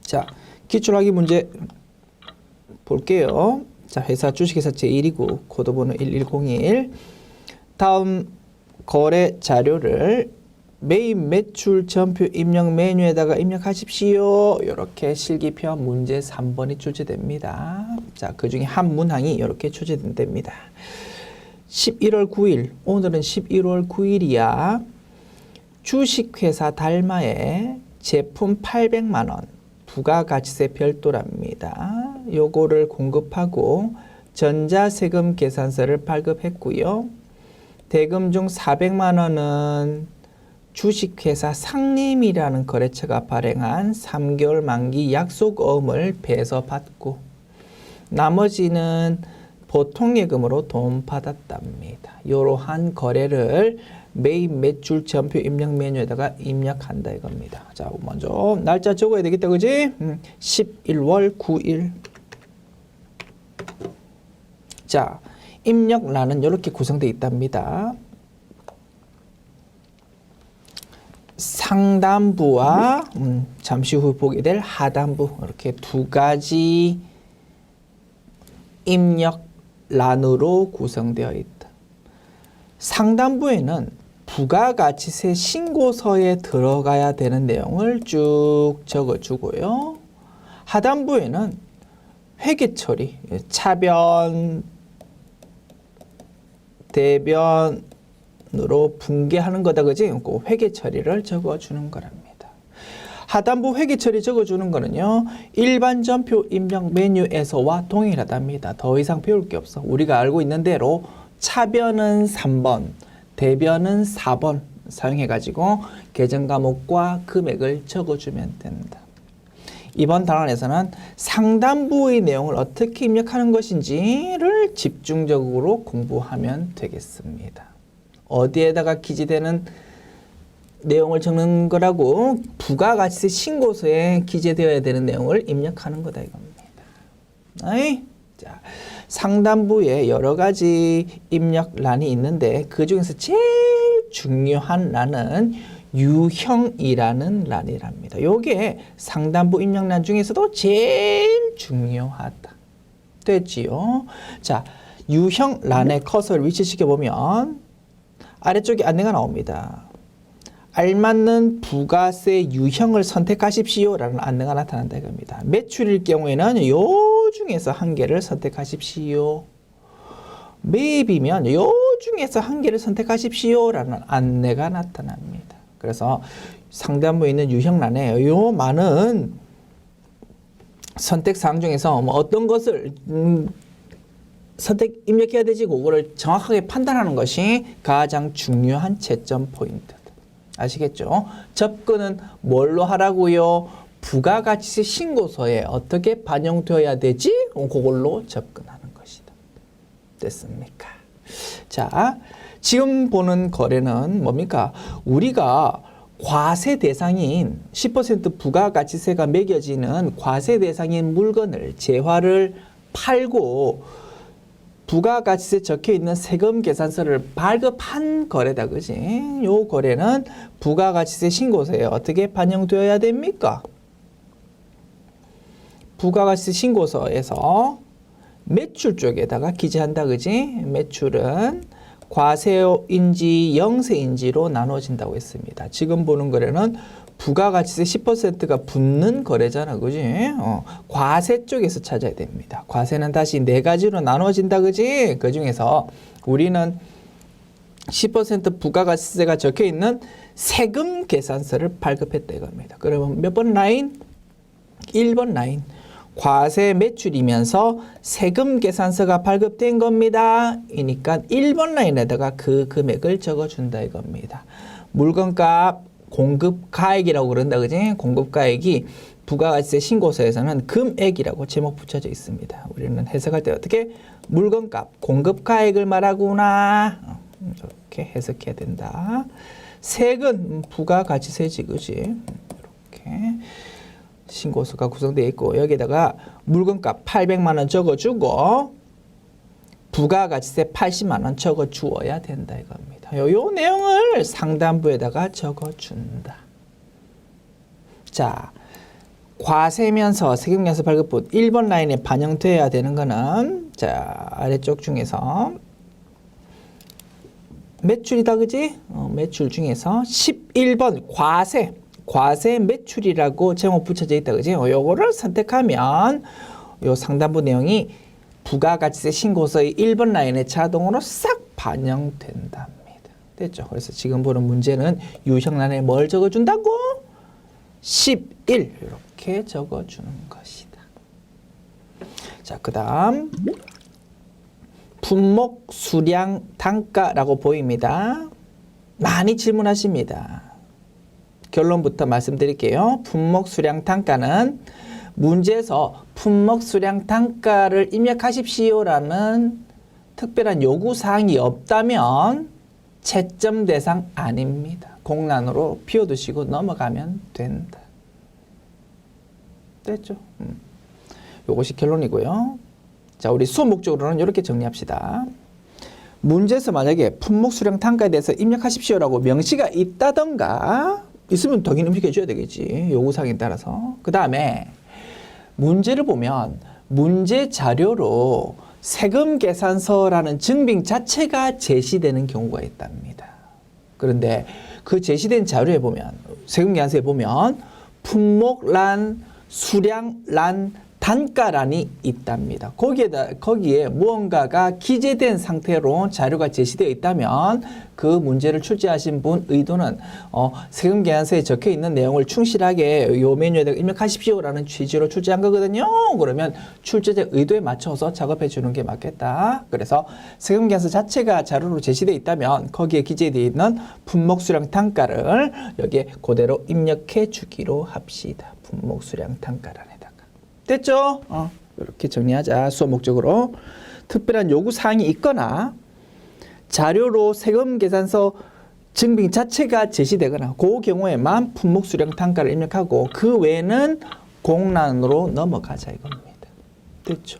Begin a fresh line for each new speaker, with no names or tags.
자, 기출하기 문제 볼게요. 자, 회사 주식회사 제1이고 코드번호 1101. 다음 거래 자료를 메인 매출 전표 입력 메뉴에다가 입력하십시오. 이렇게 실기표 문제 3번이 출제됩니다. 자, 그 중에 한 문항이 이렇게 출제된답니다. 11월 9일, 오늘은 11월 9일이야. 주식회사 달마에 제품 800만 원 부가가치세 별도랍니다. 요거를 공급하고 전자세금 계산서를 발급했고요. 대금 중 400만 원은 주식회사 상림이라는 거래처가 발행한 3개월 만기 약속어음을 배서 받고 나머지는 보통 예금으로 돈 받았답니다. 이러한 거래를 메인 매출 전표 입력 메뉴에다가 입력한다 이겁니다. 자, 먼저 날짜 적어야 되겠다, 그지? 음, 11월 9일. 자, 입력란은 이렇게 구성되어 있답니다. 상단부와 음, 잠시 후 보게 될 하단부 이렇게 두 가지 입력 란으로 구성되어 있다. 상단부에는 부가가치세 신고서에 들어가야 되는 내용을 쭉 적어주고요. 하단부에는 회계 처리, 차변, 대변으로 붕괴하는 거다 그지? 그 회계 처리를 적어주는 거랍니다. 하단부 회계 처리 적어주는 거는요 일반 전표 입력 메뉴에서와 동일하답니다. 더 이상 배울 게 없어. 우리가 알고 있는 대로 차변은 3번, 대변은 4번 사용해가지고 계정 과목과 금액을 적어주면 된다. 이번 단원에서는 상단부의 내용을 어떻게 입력하는 것인지를 집중적으로 공부하면 되겠습니다. 어디에다가 기재되는 내용을 적는 거라고 부가가치세 신고서에 기재되어야 되는 내용을 입력하는 거다 이겁니다. 아이, 자, 상단부에 여러 가지 입력란이 있는데 그 중에서 제일 중요한 란은 유형이라는 란이랍니다. 요게 상단부 입력란 중에서도 제일 중요하다. 됐지요? 자, 유형란의 커서를 위치시켜 보면 아래쪽에 안내가 나옵니다. 알맞는 부가세 유형을 선택하십시오라는 안내가 나타난다 이겁니다. 매출일 경우에는 요 중에서 한 개를 선택하십시오. 매입이면 요 중에서 한 개를 선택하십시오라는 안내가 나타납니다. 그래서 상단부에 있는 유형란에 요 많은 선택 사항 중에서 뭐 어떤 것을 음, 선택 입력해야 되지 그거를 정확하게 판단하는 것이 가장 중요한 채점 포인트. 아시겠죠? 접근은 뭘로 하라고요? 부가가치세 신고서에 어떻게 반영되어야 되지? 그걸로 접근하는 것이다. 됐습니까? 자, 지금 보는 거래는 뭡니까? 우리가 과세 대상인 10% 부가가치세가 매겨지는 과세 대상인 물건을 재화를 팔고 부가가치세 적혀 있는 세금 계산서를 발급한 거래다, 그지? 요 거래는 부가가치세 신고서에 어떻게 반영되어야 됩니까? 부가가치세 신고서에서 매출 쪽에다가 기재한다, 그지? 매출은 과세인지 영세인지로 나눠진다고 했습니다. 지금 보는 거래는 부가가치세 10%가 붙는 거래잖아, 그지? 어, 과세 쪽에서 찾아야 됩니다. 과세는 다시 네 가지로 나눠진다, 그지? 그 중에서 우리는 10% 부가가치세가 적혀 있는 세금 계산서를 발급했다 이겁니다. 그러면 몇 번 라인? 1번 라인. 과세 매출이면서 세금 계산서가 발급된 겁니다. 이니까 1번 라인에다가 그 금액을 적어준다 이겁니다. 물건값 공급 가액이라고 그런다 그지? 공급 가액이 부가가치세 신고서에서는 금액이라고 제목 붙여져 있습니다. 우리는 해석할 때 어떻게 물건값 공급 가액을 말하구나 어, 이렇게 해석해야 된다. 세금 부가가치세지 그지? 이렇게 신고서가 구성되어 있고 여기다가 물건값 800만 원 적어주고 부가가치세 80만 원 적어 주어야 된다 이겁니다. 요, 요 내용을 상단부에다가 적어준다. 자, 과세면서 세금연서 발급부 1번 라인에 반영돼야 되는 거는 자 아래쪽 중에서 매출이다 그지? 어, 매출 중에서 11번 과세 과세 매출이라고 제목 붙여져 있다 그지? 어, 요거를 선택하면 요 상단부 내용이 부가가치세 신고서의 1번 라인에 자동으로 싹 반영된답니다. 됐죠? 그래서 지금 보는 문제는 유형란에 뭘 적어준다고? 11 이렇게 적어주는 것이다. 자, 그 다음 품목 수량 단가라고 보입니다. 많이 질문하십니다. 결론부터 말씀드릴게요. 품목 수량 단가는 문제에서 품목 수량 단가를 입력하십시오라는 특별한 요구 사항이 없다면 채점 대상 아닙니다. 공란으로 비워두시고 넘어가면 된다. 됐죠? 음. 요것이 결론이고요. 자, 우리 수업 목적으로는 이렇게 정리합시다. 문제에서 만약에 품목 수량 단가에 대해서 입력하십시오라고 명시가 있다던가 있으면 당연히 입력해 줘야 되겠지. 요구사항에 따라서. 그 다음에 문제를 보면 문제 자료로 세금 계산서라는 증빙 자체가 제시되는 경우가 있답니다. 그런데 그 제시된 자료에 보면 세금 계산서에 보면 품목란, 수량란, 단가란이 있답니다. 거기에다 거기에 무언가가 기재된 상태로 자료가 제시되어 있다면 그 문제를 출제하신 분 의도는 어, 세금 계산서에 적혀 있는 내용을 충실하게 요 메뉴에다가 입력하십시오라는 취지로 출제한 거거든요. 그러면 출제자 의도에 맞춰서 작업해 주는 게 맞겠다. 그래서 세금 계산서 자체가 자료로 제시되어 있다면 거기에 기재되어 있는 분목 수량 단가를 여기에 그대로 입력해 주기로 합시다. 분목 수량 단가란에다가. 됐죠? 어, 이렇게 정리하자. 수업 목적으로 특별한 요구 사항이 있거나 자료로 세금 계산서 증빙 자체가 제시되거나 그 경우에만 품목 수량 단가를 입력하고 그 외에는 공란으로 넘어가자 이겁니다. 됐죠?